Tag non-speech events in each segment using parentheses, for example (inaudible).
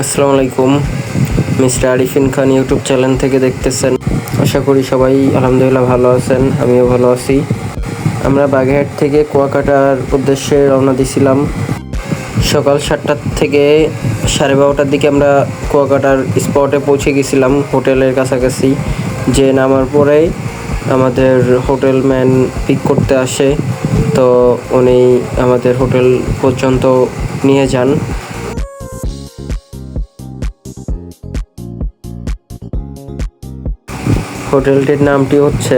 আসসালামু আলাইকুম। Mister Arifin Khan YouTube channel থেকে দেখতেছেন। আশা করি সবাই আলহামদুলিল্লাহ ভালো আছেন, আমিও ভালো আছি। আমরা বাগেরহাট থেকে কুয়াকাটার উদ্দেশ্যে রওনা দিছিলাম। সকাল সাতটার থেকে সাড়ে বারোটার দিকে আমরা কুয়াকাটার স্পটে পৌঁছে গেছিলাম, হোটেলের কাছাকাছি। যে নামার পরে আমাদের হোটেল ম্যান পিক করতে আসে। তো উনি আমাদের হোটেল পর্যন্ত নিয়ে যান। হোটেলটির নামটি হচ্ছে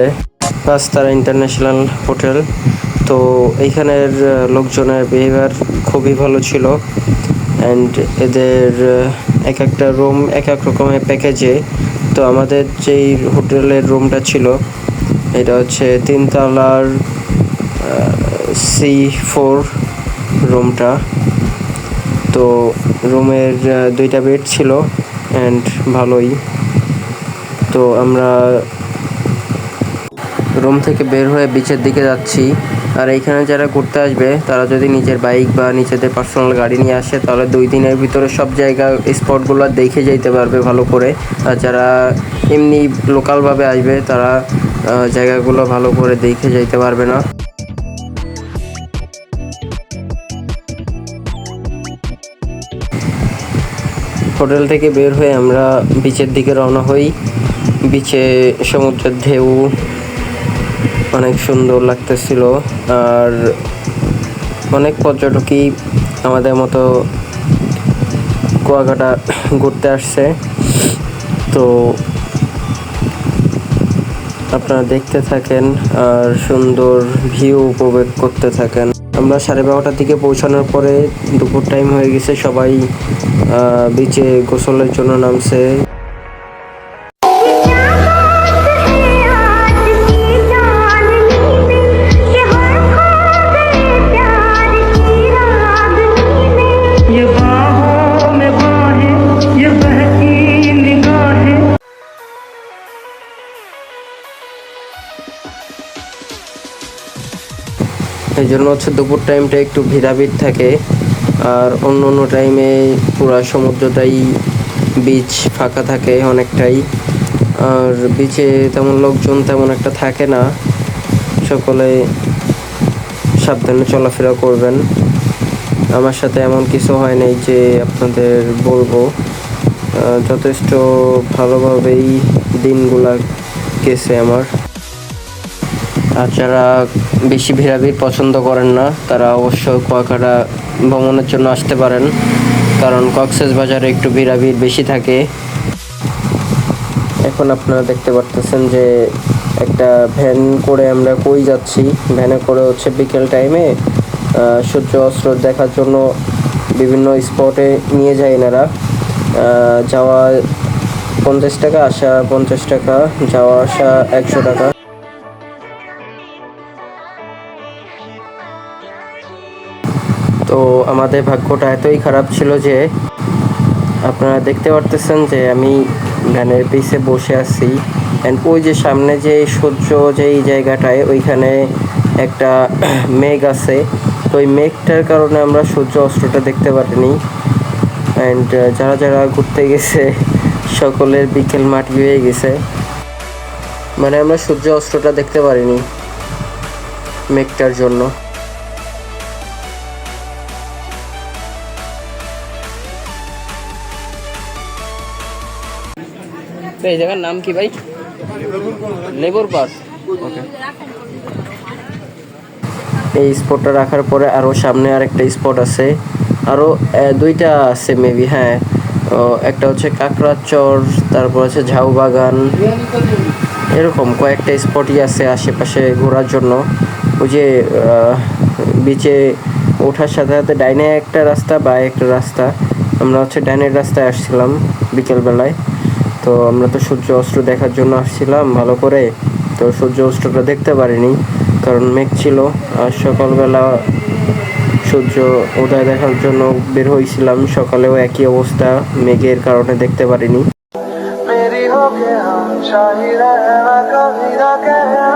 পাঁচতারা ইন্টারন্যাশনাল হোটেল। তো এইখানের লোকজনের বিহেভিয়ার খুবই ভালো ছিল। অ্যান্ড এদের এক একটা রুম এক এক রকমের প্যাকেজে তো আমাদের যেই হোটেলের রুমটা ছিল, এটা হচ্ছে তিনতলার সি ফোর রুমটা তো রুমের দুইটা বেড ছিল অ্যান্ড ভালোই। তো আমরা রুম থেকে বের হয়ে বিচের দিকে যাচ্ছি। আর এইখানে যারা ঘুরতে আসবে, তারা যদি নিজের বাইক বা নিজেদের পার্সোনাল গাড়ি নিয়ে আসে, তাহলে দুই দিনের ভিতরে সব জায়গা স্পটগুলো দেখে যেতে পারবে ভালো করে। আর যারা এমনি লোকালভাবে আসবে, তারা জায়গাগুলো ভালো করে দেখে যেতে পারবে না। হোটেল থেকে বের হয়ে আমরা বিচের দিকে রওনা হই। বিচে সমুদ্রের ঢেউ অনেক সুন্দর লাগতেছিল, আর অনেক পর্যটকই আমাদের মতো কুয়াকাটা ঘুরতে আসছে। তো আপনারা দেখতে থাকেন আর সুন্দর ভিউ উপভোগ করতে থাকেন। আমরা সাড়ে বারোটার দিকে পৌঁছানোর পরে দুপুর টাইম হয়ে গেছে, সবাই বিচে গোসলের জন্য নামছে। এই জন্য হচ্ছে দুপুর টাইমটা একটু ভিড়াভিড় থাকে। আর অন্য অন্য টাইমে পুরা সমুদ্রটাই বিচ ফাঁকা থাকে অনেকটাই। আর বিচে তেমন লোকজন তেমন একটা থাকে না। সকলে সাবধানে চলাফেরা করবেন। আমার সাথে এমন কিছু হয় নাই যে আপনাদের বলব। যথেষ্ট ভালোভাবেই দিনগুলা গেছে আমার। যারা বেশি ভিড়াভিড় পছন্দ করেন না, তারা অবশ্যই কুয়াকাটা ভ্রমণের জন্য আসতে পারেন। কারণ কক্সেস বাজারে একটু ভিড়াভিড় বেশি থাকে। এখন আপনারা দেখতে পারতেছেন যে একটা ভ্যান করে আমরা কই যাচ্ছি। ভ্যানে করে হচ্ছে বিকেল টাইমে সূর্য অস্ত্র দেখার জন্য বিভিন্ন স্পটে নিয়ে যায় এনারা। যাওয়া পঞ্চাশ টাকা, আসা পঞ্চাশ টাকা, যাওয়া আসা একশো টাকা। তো আমাদের ভাগ্যটা এতই খারাপ ছিল যে আপনারা দেখতে পারতেছেন যে আমি ভ্যানের পিছে বসে আছি। অ্যান্ড ওই যে সামনে যে সূর্য যেই জায়গাটায় ওইখানে একটা (clears throat) মেঘ আছে। তো ওই মেঘটার কারণে আমরা সূর্য অস্ত্রটা দেখতে পারিনি। অ্যান্ড যারা যারা ঘুরতে গেছে, সকলের বিকেল মাঠ হয়ে গেছে। মানে আমরা সূর্য অস্ত্রটা দেখতে পারিনি মেঘটার জন্য। তো এই জায়গার নাম কি ভাই? লেবর পার্ক ওকে এই স্পটটা রাখার পরে আরও সামনে আরেকটা স্পট আছে। আরও দুইটা আছে মেবি হ্যাঁ। ও, একটা হচ্ছে কাঁকড়ার চর তারপর হচ্ছে ঝাউ বাগান। এরকম কয়েকটা স্পটই আছে আশেপাশে ঘোরার জন্য। ওই যে বিচে ওঠার সাথে সাথে ডাইনে একটা রাস্তা বা একটা রাস্তা। আমরা হচ্ছে ডাইনের রাস্তায় আসছিলাম বিকেলবেলায়। তো আমরা তো সূর্য অস্ত্র দেখার জন্য আসছিলাম ভালো করে তো সূর্য অস্ত্রটা দেখতে পারিনি কারণ মেঘ ছিল আর সকালবেলা সূর্য উদয় দেখার জন্য বের হয়েছিলাম সকালেও একই অবস্থা মেঘের কারণে দেখতে পারিনি मेरी हो के हम शाही रहना कभी ना कहना